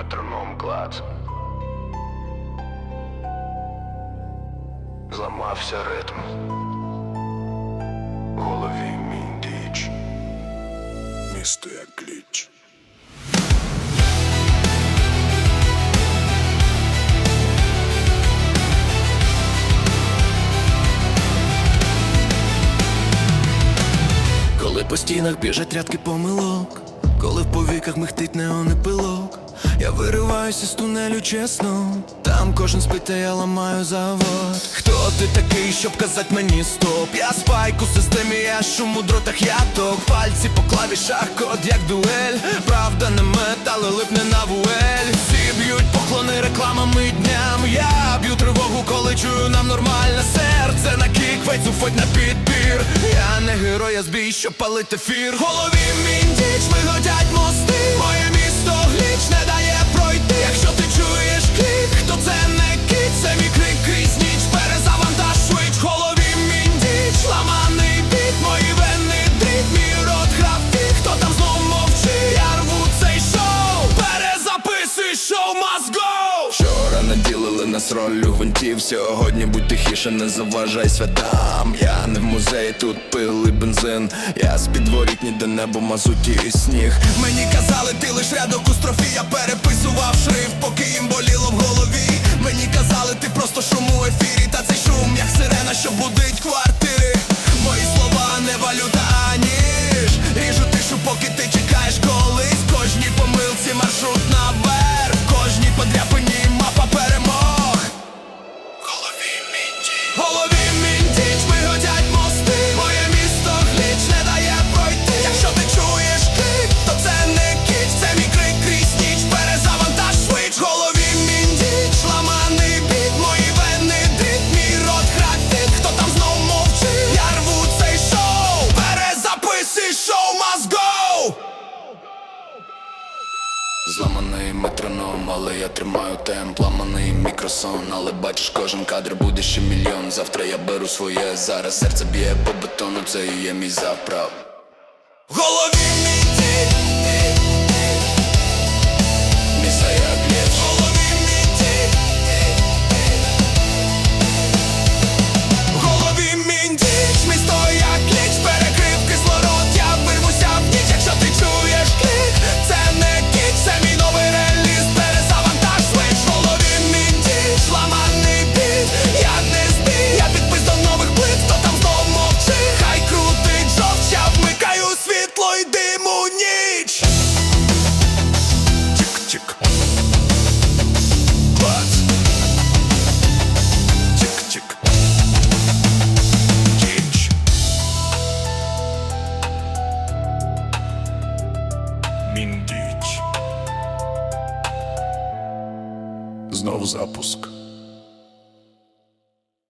Метроном клац. Зламався ритм. Голові мій діч. Місто як кліч. Коли по стінах біжать рядки помилок, коли в повіках михтить неони пилок, я вириваюся з тунелю чесно, там кожен спить, я ламаю завод. Хто ти такий, щоб казати мені стоп? Я спайк у системі, я шум у дротах, я ток Пальці по клавішах, код як дуель. Правда не метал, липне на вуель. Всі б'ють поклони рекламами дням. Я б'ю тривогу, коли чую нам нормальне серце на кік, фейцуфоть на підбір. Я не герой, я збій, що палить ефір. Голові міндіч, вигодять мости. Моє місто гліч не дає наділили нас гвинтів. Сьогодні будь тихіше, не заважай святам. Я не в музеї, тут пили бензин. Я з підворіт ніде небо, мазуті і сніг. Мені казали, ти лиш рядок у строфі. Я переписував шрифт, поки їм боліло в голові шоу go! Зламаний метроном, але я тримаю темп. Ламаний мікросон, але бачиш, кожен кадр буде ще мільйон. Завтра я беру своє, зараз серце б'є по бетону, це і є мій заправ. Голові Знов запуск.